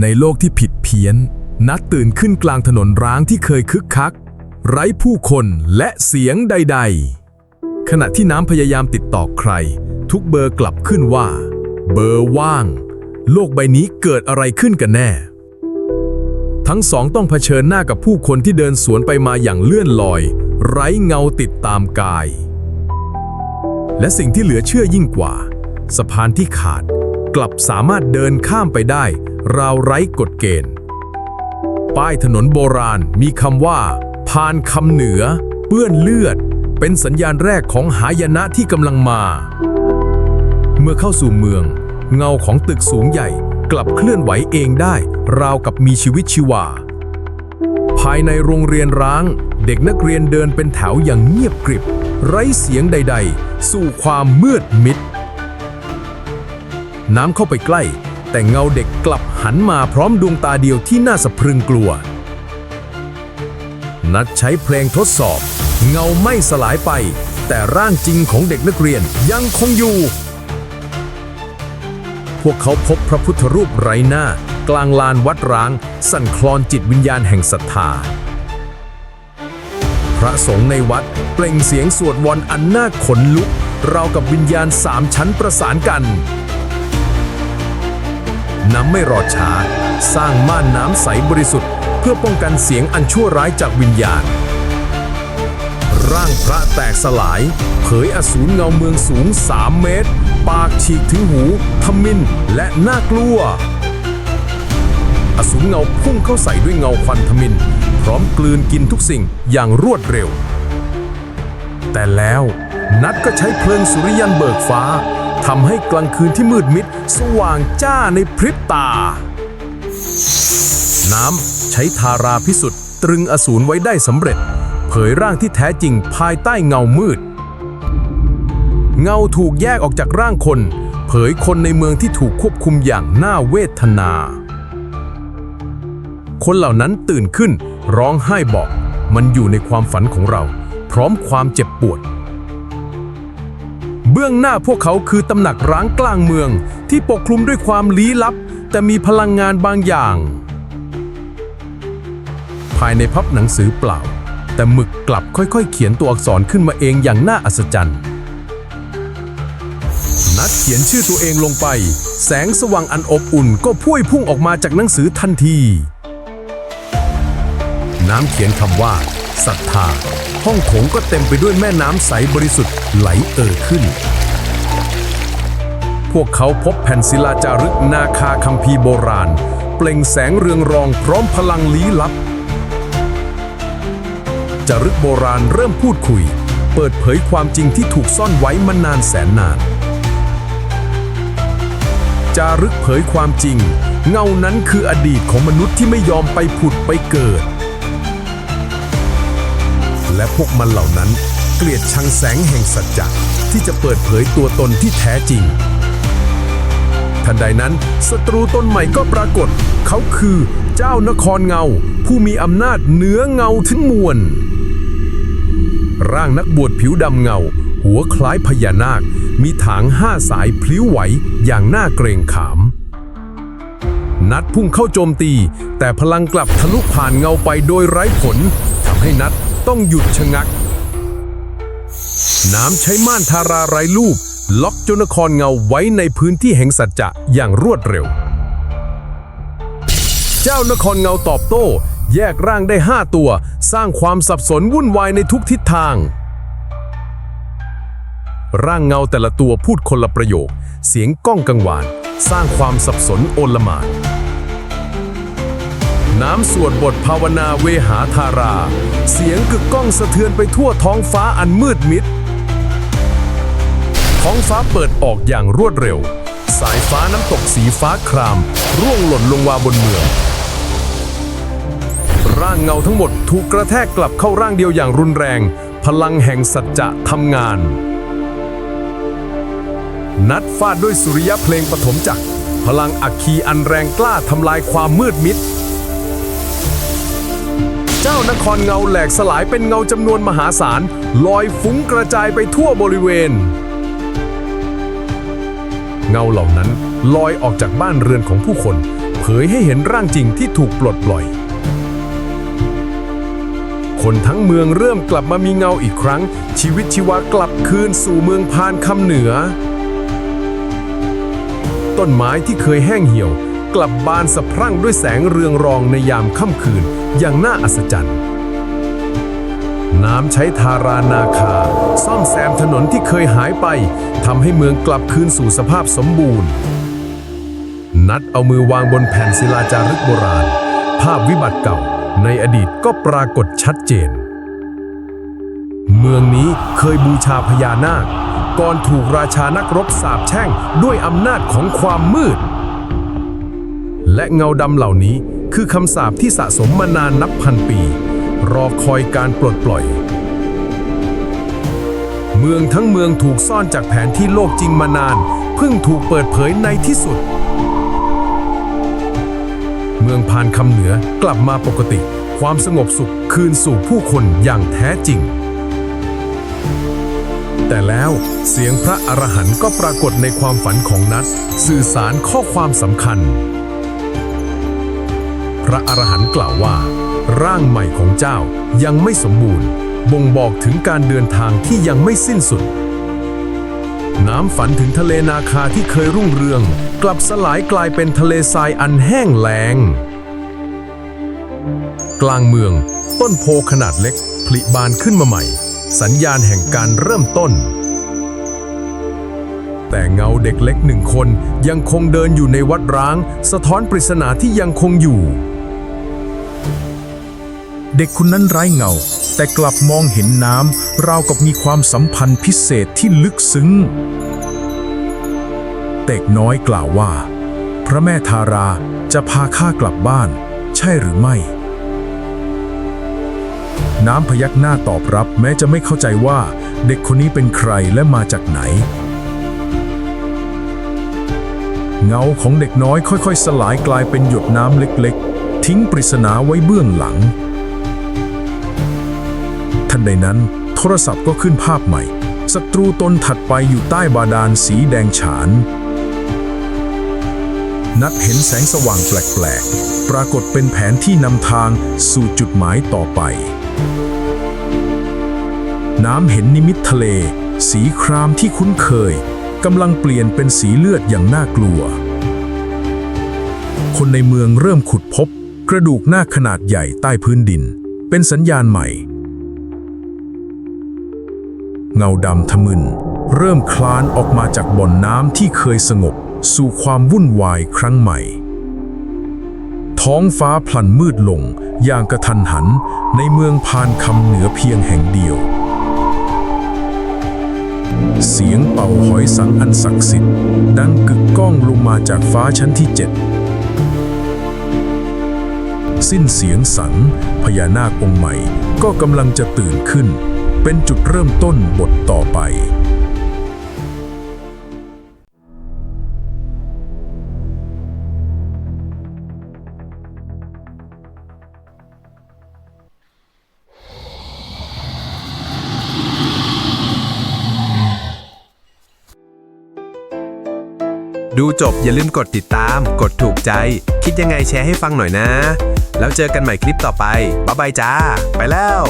ในโลกที่ผิดเพี้ยน นัดตื่นขึ้นกลางถนนร้างที่เคยคึกคัก ไร้ผู้คนและเสียงใด ๆ ขณะที่น้ำพยายามติดต่อใคร ทุกเบอร์กลับขึ้นว่า เบอร์ว่าง โลกใบนี้เกิดอะไรขึ้นกันแน่ ทั้งสองต้องเผชิญหน้ากับผู้คนที่เดินสวนไปมาอย่างเลื่อนลอย ไร้เงาติดตามกาย และสิ่งที่เหลือเชื่อยิ่งกว่า สะพานที่ขาด กลับสามารถเดินข้ามไปได้ ราวไร้กฎเกณฑ์ ป้ายถนนโบราณมีคำว่า พานคำเหนือ เปื้อนเลือด เป็นสัญญาณแรกของหายนะที่กำลังมา เมื่อเข้าสู่เมือง เงาของตึกสูงใหญ่กลับเคลื่อนไหวเองได้ ราวกับมีชีวิตชีวา ภายในโรงเรียนร้าง เด็กนักเรียนเดินเป็นแถวอย่างเงียบกริบ ไร้เสียงใด ๆ สู่ความมืดมิด น้ำเข้าไปใกล้ แต่เงาเด็กกลับหันมาพร้อมดวงตาเดียวที่น่าสะพรึงกลัว นัดใช้เพลงทดสอบ เงาไม่สลายไป แต่ร่างจริงของเด็กนักเรียนยังคงอยู่ พวกเขาพบพระพุทธรูปไร้หน้า กลางลานวัดร้าง สั่นคลอนจิตวิญญาณแห่งศรัทธาพระสงฆ์ในวัดเปล่งเสียงสวดวอนอันน่าขนลุกราวกับวิญญาณสามชั้นประสานกัน น้ำไม่รอช้า สร้างม่านน้ำใสบริสุทธิ์ เพื่อป้องกันเสียงอันชั่วร้ายจากวิญญาณ ร่างพระแตกสลาย เผยอสูรเงาเมืองสูง 3 เมตร ปากฉีกถึงหูทมินและน่ากลัว อสูรเงาพุ่งเข้าใส่ด้วยเงาควันทมิน พร้อมกลืนกินทุกสิ่งอย่างรวดเร็ว แต่แล้วนัดก็ใช้เพลิงสุริยันเบิกฟ้า ทำให้กลางคืนที่มืดมิดสว่างจ้าในพริบตา น้ำใช้ทาราพิสุทธิ์ตรึงอสูรไว้ได้สำเร็จ เผยร่างที่แท้จริงภายใต้เงามืด เงาถูกแยกออกจากร่างคน เผยคนในเมืองที่ถูกควบคุมอย่างน่าเวทนา คนเหล่านั้นตื่นขึ้นร้องไห้บอก มันอยู่ในความฝันของเรา พร้อมความเจ็บปวด เบื้องหน้าพวกเขาคือตำหนักร้างกลางเมือง ที่ปกคลุมด้วยความลี้ลับ แต่มีพลังงานบางอย่าง ภายในพับหนังสือเปล่า แต่หมึกกลับค่อยๆ เขียนตัวอักษรขึ้นมาเองอย่างน่าอัศจรรย์ นัดเขียนชื่อตัวเองลงไป แสงสว่างอันอบอุ่นก็พุ่ยพุ่งออกมาจากหนังสือทันที น้ำเขียนคำว่า ศรัทธา ห้องโถงก็เต็มไปด้วยแม่น้ำใสบริสุทธิ์ไหลเอ่อขึ้น พวกเขาพบแผ่นศิลาจารึกนาคาคัมภีร์โบราณ เปล่งแสงเรืองรองพร้อมพลังลี้ลับ จารึกโบราณเริ่มพูดคุย เปิดเผยความจริงที่ถูกซ่อนไว้มานานแสนนาน จารึกเผยความจริง เงานั้นคืออดีตของมนุษย์ที่ไม่ยอมไปผุดไปเกิด และพวกมันเหล่านั้น เกลียดชังแสงแห่งสัจจะที่จะเปิดเผยตัวตนที่แท้จริง ทันใดนั้นศัตรูตนใหม่ก็ปรากฏ เขาคือเจ้านครเงา ผู้มีอำนาจเหนือเงาทั้งมวล ร่างนักบวชผิวดำเงา หัวคล้ายพญานาค มีถางห้าสายพลิ้วไหวอย่างน่าเกรงขามนัดพุ่งเข้าโจมตี แต่พลังกลับทะลุผ่านเงาไปโดยไร้ผลทำให้นัด ต้องหยุดชะงัก น้ำใช้ม่านทาราไรลูกล็อกจนครเงาไว้ในพื้นที่แห่งสัจจะอย่างรวดเร็ว เจ้านครเงาตอบโต้ แยกร่างได้ 5 ตัว สร้างความสับสนวุ่นวายในทุกทิศทาง ร่างเงาแต่ละตัวพูดคนละประโยค เสียงก้องกังวาน สร้างความสับสนโอลมาน น้ำสวดบทภาวนาเวหาธารา เสียงกึกก้องสะเทือนไปทั่วท้องฟ้าอันมืดมิด ท้องฟ้าเปิดออกอย่างรวดเร็ว สายฟ้าน้ำตกสีฟ้าคราม ร่วงหล่นลงมาบนเมือง ร่างเงาทั้งหมดถูกกระแทกกลับเข้าร่างเดียวอย่างรุนแรง พลังแห่งสัจจะทำงาน นัดฟาดด้วยสุริยะเพลงปฐมจักรพลังอัคคีอันแรงกล้าทำลายความมืดมิด เจ้านครเงาแหลกสลายเป็นเงาจำนวนมหาศาลลอยฟุ้งกระจายไปทั่วบริเวณ เงาเหล่านั้นลอยออกจากบ้านเรือนของผู้คน เผยให้เห็นร่างจริงที่ถูกปลดปล่อย คนทั้งเมืองเริ่มกลับมามีเงาอีกครั้ง ชีวิตชีวากลับคืนสู่เมืองพานคำเหนือ ต้นไม้ที่เคยแห้งเหี่ยว กลับบานสะพรั่งด้วยแสงเรืองรองในยามค่ำคืน อย่างน่าอัศจรรย์ น้ำใช้ทารานาคา ซ่อมแซมถนนที่เคยหายไปทำให้เมืองกลับคืนสู่สภาพสมบูรณ์ นัดเอามือวางบนแผ่นศิลาจารึกโบราณ ภาพวิบัติเก่าในอดีตก็ปรากฏชัดเจน เมืองนี้เคยบูชาพญานาค ก่อนถูกราชานักรบสาปแช่งด้วยอำนาจของความมืด และเงาดำเหล่านี้คือคำสาปที่สะสมมานานนับพันปี รอคอยการปลดปล่อย เมืองทั้งเมืองถูกซ่อนจากแผนที่โลกจริงมานาน เพิ่งถูกเปิดเผยในที่สุด เมืองพานคำเหนือกลับมาปกติ ความสงบสุขคืนสู่ผู้คนอย่างแท้จริงแต่แล้วเสียงพระอรหันต์ก็ปรากฏในความฝันของนัทสื่อสารข้อความสำคัญ พระอรหันต์กล่าวว่า ร่างใหม่ของเจ้ายังไม่สมบูรณ์ บ่งบอกถึงการเดินทางที่ยังไม่สิ้นสุด น้ำฝันถึงทะเลนาคาที่เคยรุ่งเรือง กลับสลายกลายเป็นทะเลทรายอันแห้งแล้ง กลางเมือง ต้นโพขนาดเล็กผลิบานขึ้นมาใหม่ สัญญาณแห่งการเริ่มต้นแต่เงาเด็กเล็กหนึ่งคนยังคงเดินอยู่ในวัดร้าง สะท้อนปริศนาที่ยังคงอยู่ เด็กคนนั้นไร้เงา แต่กลับมองเห็นน้ำราวกับมีความสัมพันธ์พิเศษที่ลึกซึ้ง เด็กน้อยกล่าวว่า พระแม่ทาราจะพาข้ากลับบ้าน ใช่หรือไม่ น้ำพยักหน้าตอบรับแม้จะไม่เข้าใจว่าเด็กคนนี้เป็นใครและมาจากไหน เงาของเด็กน้อยค่อยๆ สลายกลายเป็นหยดน้ำเล็กๆ ทิ้งปริศนาไว้เบื้องหลัง ทันใดนั้น โทรศัพท์ก็ขึ้นภาพใหม่ ศัตรูตนถัดไปอยู่ใต้บาดาลสีแดงฉาน นัดเห็นแสงสว่างแปลกๆ ปรากฏเป็นแผนที่นำทางสู่จุดหมายต่อไป น้ำเห็นนิมิตทะเล สีครามที่คุ้นเคยกำลังเปลี่ยนเป็นสีเลือดอย่างน่ากลัว คนในเมืองเริ่มขุดพบ กระดูกหน้าขนาดใหญ่ใต้พื้นดิน เป็นสัญญาณใหม่ เงาดำทะมึน เริ่มคลานออกมาจากบ่อนน้ำที่เคยสงบ สู่ความวุ่นวายครั้งใหม่ ท้องฟ้าพลันมืดลง อย่างกระทันหันในเมืองพานคำเหนือเพียงแห่งเดียว เสียงเป่าหอยสังอันศักดิ์สิทธิ์ ดังกึกก้องลงมาจากฟ้าชั้นที่เจ็ดสิ้นเสียงสังพญานาคองค์ใหม่ก็กำลังจะตื่นขึ้น เป็นจุดเริ่มต้นบทต่อไปดูจบอย่าลืมกดติดตาม กดถูกใจ คิดยังไงแชร์ให้ฟังหน่อยนะ แล้วเจอกันใหม่คลิปต่อไป บ๊ายบายจ้า ไปแล้ว